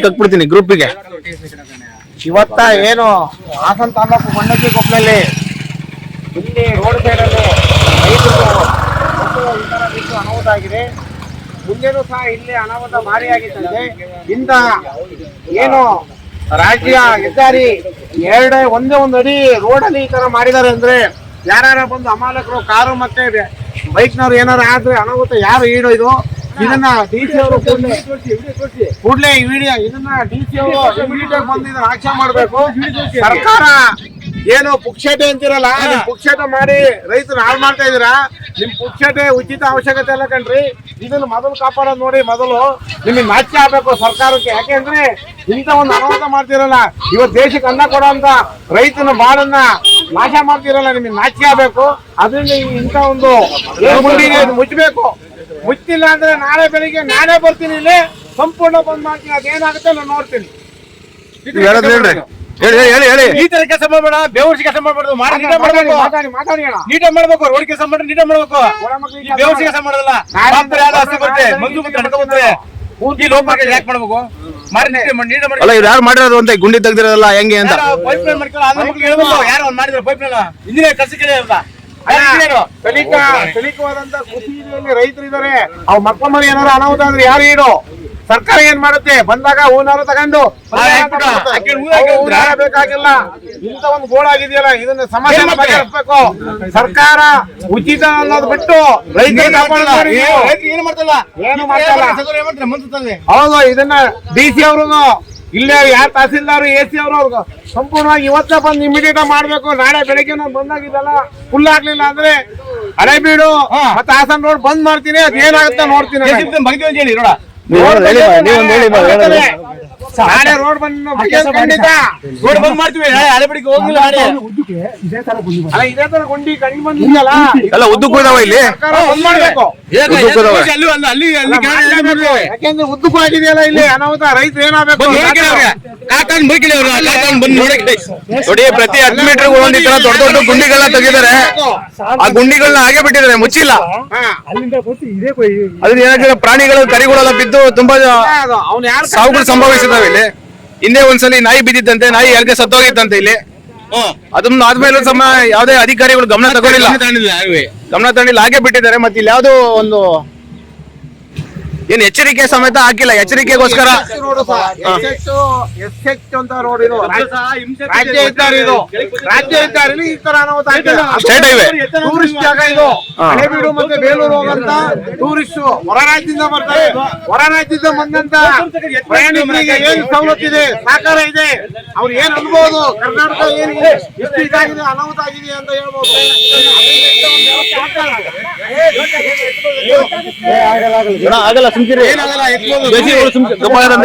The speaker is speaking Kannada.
ಕಟ್ಬಿಡ್ತೀನಿ ಗ್ರೂಪಿಗೆ. ಇವತ್ತ ಏನು ಹಾಸನ ತಾಲೂಕು ಮಂಡಕ್ಕಿ ಕೊಪ್ಪಲಲ್ಲಿ ಇಲ್ಲಿ ರೋಡ್ ಸೈಡಲ್ಲಿ ರೈತರು ಮತ್ತು ಮುಂದೆನೂ ಸಹ ಇಲ್ಲಿ ಅನಾಹುತ ಭಾರಿ ಆಗಿತ್ತಂತೆ. ಇಂಥ ಏನು ರಾಜ್ಯ ಹೆದ್ದಾರಿ ಎರಡೇ, ಒಂದೇ ಒಂದು ಅಡಿ ರೋಡಲ್ಲಿ ಈ ತರ ಮಾಡಿದ್ದಾರೆ ಅಂದ್ರೆ ಯಾರ್ಯಾರ ಬಂದು ಅಮಾಲಕರು, ಕಾರು ಮತ್ತೆ ಬೈಕ್ನವ್ರು ಏನಾರು ಆದ್ರೆ ಅನಾಹುತ ಯಾರು ಈಡೋ ಇದು? ಇದನ್ನ ಡಿ ಸಿ ಅವರು ಕೂಡಲೇ ವಿಡಿಯೋ ಇದನ್ನ ಡಿ ಸಿ ಅವರು ಬಂದು ಇದನ್ನ ಆಕ್ಷನ್ ಮಾಡಬೇಕು. ಸರ್ಕಾರ ಏನು ಪುಕ್ಷಟೆ ಅಂತಿರಲ್ಲ ನಿಮ್ ಪುಕ್ಷಟೆ ಮಾಡಿ ರೈತರು ಹಾಳು ಮಾಡ್ತಾ ಇದೀರಾ ನಿಮ್ ಪುಕ್ಷಟೆ ಉಚಿತ ಅವಶ್ಯಕತೆ ಇಲ್ಲ ಕಣ್ರಿ. ಇದನ್ನ ಮೊದಲು ಕಾಪಾಡೋದು ನೋಡಿ ಮೊದಲು ನಿಮಗೆ ನಾಚಿಕೆ ಆಗ್ಬೇಕು ಸರ್ಕಾರಕ್ಕೆ. ಯಾಕೆಂದ್ರೆ ಇಂಥ ಒಂದು ಅನಾಹುತ ಮಾಡ್ತಿರಲ್ಲ. ಇವತ್ತು ದೇಶಕ್ಕೆ ಅನ್ನ ಕೊಡುವಂತ ರೈತನ ಬಾಳನ್ನ ನಾಶ ಮಾಡ್ತಿರಲ್ಲ ನಿಮಗೆ ನಾಚಿಕೆ ಆಗ್ಬೇಕು. ಅದರಿಂದ ಇಂಥ ಒಂದು ಮುಚ್ಚಬೇಕು. ಮುಚ್ಚಿಲ್ಲ ಅಂದ್ರೆ ನಾಳೆ ಬೆಳಿಗ್ಗೆ ನಾಳೆ ಬರ್ತೀನಿ ಇಲ್ಲಿ ಸಂಪೂರ್ಣ ಬಂದ್ ಮಾಡ್ತೀನಿ. ಅದೇನಾಗುತ್ತೆ ನಾನು ನೋಡ್ತೀನಿ. ಹೇಳಿ ಹೇಳಿ ಹೇಳಿ ಈ ತರ ಕೆಲಸ ಮಾಡಬೇಡ ಬೇವರ್ಸಿ ಕೆಲಸ ಮಾಡಬಾರ್ದು ಮಾಡಿ ನೀಟ ಅಣ್ಣ. ನೀಟ ಮಾಡ್ಬೇಕು ರೋಡ್ ಕೆಲಸ ಮಾಡ್ರೆ ನೀಟ ಮಾಡ್ಬೇಕು. ಬೇವರ್ಸಿ ಕೆಲಸ ಮಾಡೋದಲ್ಲ ಮಾತ್ರ ಆಸ್ತಿ ಬರುತ್ತೆ ಈ ಲೋಪ ಯಾಕೆ ಮಾಡ್ಬೇಕು? ಮಾಡಿ ನೀಟ ಮಾಡಿ. ಅಲ್ಲ ಇವ್ರು ಯಾರು ಮಾಡಿರೋದು ಅಂತ ಗುಂಡಿ ತೆಗ್ದಿರೋದಲ್ಲ ಹೆಂಗೆ ಅಂತ? ಪೈಪ್ ಲೈನ್ ಮಾಡ್ಕೊಳ್ಳೋ ಅನ್ನ ಮಕ್ಳಿಗೆ ಹೇಳ್ಬೇಕು ಯಾರು ಅವ್ನು ಮಾಡಿದ್ರೆ ಪೈಪ್ ಲೈನ್ ಇಂಜಿನಿಯರ್ ಅಂತ. ರೈತರು ಇದಾರೆ ಅವ್ರ ಮಕ್ಕಳ ಮನೆ ಏನಾರ ಅನಾಹುತ ಅಂದ್ರೆ ಯಾರು ಈಡು? ಸರ್ಕಾರ ಏನ್ ಮಾಡುತ್ತೆ? ಬಂದಾಗ ಹೂನಾರು ತಗೊಂಡು ಬೇಕಾಗಿಲ್ಲ. ಇಂತ ಒಂದು ಗೋಳಾಗಿದೆಯಲ್ಲ ಇದನ್ನ ಸಮಸ್ಯೆ ಬಗೆಹರಿಸಬೇಕು ಸರ್ಕಾರ ಉಚಿತ ಅನ್ನೋದು ಬಿಟ್ಟು. ಏನು ಮಾಡ್ತಲ್ಲ? ಏನು ಮಾಡ್ತಲ್ಲ. ಹೌದು ಇದನ್ನ ಡಿ ಸಿ ಅವರು ಇಲ್ಲೇ ಯಾರ ತಹಸೀಲ್ದಾರ್ ಎ ಸಿ ಅವರು ಸಂಪೂರ್ಣವಾಗಿ ಇವತ್ತೇ ಬಂದು ಇಮಿಡಿಯೇಟ್ ಮಾಡ್ಬೇಕು. ನಾಳೆ ಬೆಳಿಗ್ಗೆ ನಾನು ಬಂದಾಗಿದ್ದಲ್ಲ ಫುಲ್ ಆಗ್ಲಿಲ್ಲ ಅಂದ್ರೆ ಹಳೆಬೀಡು. ಮತ್ತೆ ಹಾಸನ್ ರೋಡ್ ಬಂದ್ ಮಾಡ್ತೀನಿ ಅದೇನಾಗುತ್ತೆ ನೋಡ್ತೀನಿ ನಾಳೆ ರೋಡ್ ಬಂದ್ ಬಗೆಹರಿಸಿ ಖಂಡಿತ ರೋಡ್ ಬಂದ್ ಮಾಡ್ತೀವಿ ಹೋಗಿಲ್ಲ ನಾಳೆ ಅಲ್ಲ ಇದೇ ತರ ಗುಂಡಿ ಕಂಡು ಬಂದಿದೆಯಲ್ಲ ಎಲ್ಲ ಉದ್ದಕ್ಕೂ ಇದಾವ ಇಲ್ಲಿ ಬಂದ್ ಮಾಡ್ಬೇಕು. ಅಲ್ಲಿ ಅಲ್ಲಿ ಅಲ್ಲಿ ಅಲ್ಲಿ ಯಾಕೆಂದ್ರೆ ಉದ್ದಕ್ಕೂ ಆಗಿದೆಯಲ್ಲ ಇಲ್ಲಿ ಅನಾಹುತ ರೈತರು ಏನಾಗಬೇಕು ಕಾಕಾನ್ ಅವ್ರು ಕಾಕಾನ್ ಬಂದು ನೋಡಕ್ಕೆ ನೋಡಿ ಪ್ರತಿ ಹತ್ತು ಮೀಟರ್ ಒಂದ್ ತರ ದೊಡ್ಡ ದೊಡ್ಡ ಗುಂಡಿಗಳನ್ನ ತೆಗಿದಾರೆ ಆ ಗುಂಡಿಗಳನ್ನ ಹಾಗೆ ಬಿಟ್ಟಿದ್ದಾರೆ ಮುಚ್ಚಿಲ್ಲ. ಅದ್ರ ಏನಾಗ್ತದೆ ಪ್ರಾಣಿಗಳು ಕರಿಗಳೆಲ್ಲ ಬಿದ್ದು ತುಂಬಾ ಸಾವುಗಳು ಸಂಭವಿಸಿದಾವೆ ಇಲ್ಲಿ. ಹಿಂದೆ ಒಂದ್ಸಲಿ ನಾಯಿ ಬಿದ್ದಿದ್ದಂತೆ ನಾಯಿ ಯಾರಿಗೆ ಸತ್ತೋಗಿತ್ತಂತೆ ಇಲ್ಲಿ. ಅದನ್ನ ಆದ್ಮೇಲೆ ಸಮ ಯಾವ್ದೇ ಅಧಿಕಾರಿಗಳು ಗಮನ ತಗೊಂಡಿಲ್ಲ. ಗಮನ ತಗೊಂಡಿಲ್ಲ ಹಾಗೆ. ಬಿಟ್ಟಿದ್ದಾರೆ ಮತ್ತೆ ಇಲ್ಲಿ ಯಾವ್ದೋ ಒಂದು ಏನ್ ಎಚ್ಚರಿಕೆ ಸಮೇತ ಹಾಕಿಲ್ಲ ಎಚ್ಚರಿಕೆಗೋಸ್ಕರ ಅಂತ ರೋಡ್ ಇದು ರಾಜ್ಯ ಹೆದ್ದಾರಿ ಇದು ರಾಜ್ಯ ಹೆದ್ದಾರಿಲಿ ಈ ತರ ಅನಾಹುತ ಆಗಿದೆ ಸ್ಟೇಟ್ ಹೈವೇ ಟೂರಿಸ್ಟ್ ಜಾಗ ಇದು ಹಳೆಬೀಡು ಮತ್ತೆ ಬೇಲೂರು ಹೋಗಂತ ಟೂರಿಸ್ಟ್ ಹೊರ ರಾಜ್ಯದಿಂದ ಬರ್ತಾರೆ ಹೊರ ರಾಜ್ಯದಿಂದ ಬಂದಂತ ಪ್ರಯಾಣಿಕರಿಗೆ ಏನ್ ಸವಲತ್ತಿದೆ ಸಹಕಾರ ಇದೆ ಅವ್ರು ಏನ್ ಅನ್ಬೋದು ಕರ್ನಾಟಕ ಏನ್ ಎಷ್ಟು ಇದಾಗಿದೆ ಅನಾಹುತ ಆಗಿದೆ ಅಂತ ಹೇಳ್ಬೋದು ಆಗಲ್ಲ तुमची रे गपाळा